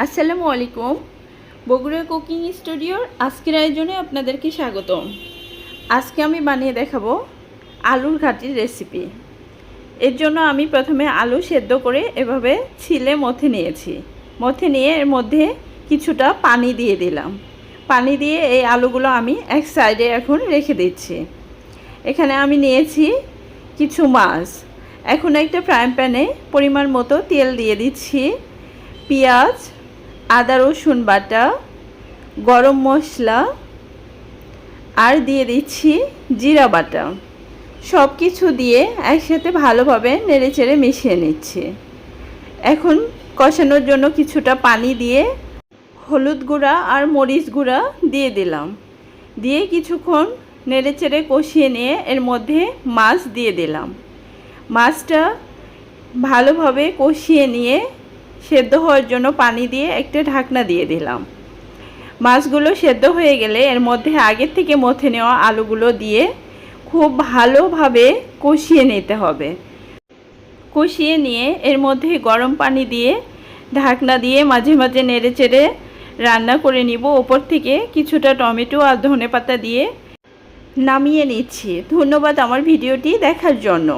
আসসালামু আলাইকুম। বগুড়া কুকিং স্টুডিওর আজকের আয়োজনে আপনাদেরকে স্বাগতম। আজকে আমি বানিয়ে দেখাবো আলুর ঘাটির রেসিপি এর জন্য আমি প্রথমে আলু সেদ্ধ করে এভাবে ছিলে মথে নিয়েছি। মথে নিয়ে এর মধ্যে কিছুটা পানি দিয়ে দিলাম। পানি দিয়ে এই আলুগুলো আমি এক সাইডে এখন রেখে দিচ্ছি। এখানে আমি নিয়েছি কিছু মাছ। এখন একটা ফ্রাই প্যানে পরিমাণ মতো তেল দিয়ে দিচ্ছি। পেঁয়াজ আদা, রসুন বাটা, গরম মশলা, আর দিয়ে দিচ্ছি জিরা বাটা। সব কিছু দিয়ে একসাথে ভালোভাবে নেড়েচেড়ে মিশিয়ে নিচ্ছি। এখন কষানোর জন্য কিছুটা পানি দিয়ে হলুদ গুঁড়া আর মরিচ গুঁড়া দিয়ে দিলাম। দিয়ে কিছুক্ষণ নেড়েচেড়ে কষিয়ে নিয়ে এর মধ্যে মাছ দিয়ে দিলাম। মাছটা ভালোভাবে কষিয়ে নিয়ে সেদ্ধ হওয়ার জন্য পানি দিয়ে একটা ঢাকনা দিয়ে দিলাম। মাছগুলো সেদ্ধ হয়ে গেলে এর মধ্যে আগের থেকে মথে নেওয়া আলুগুলো দিয়ে খুব ভালোভাবে কষিয়ে নিতে হবে। কষিয়ে নিয়ে এর মধ্যে গরম পানি দিয়ে ঢাকনা দিয়ে মাঝে মাঝে নেড়ে চেড়ে রান্না করে নিব। ওপর থেকে কিছুটা টমেটো আর ধনে পাতা দিয়ে নামিয়ে নিচ্ছি। ধন্যবাদ আমার ভিডিওটি দেখার জন্য।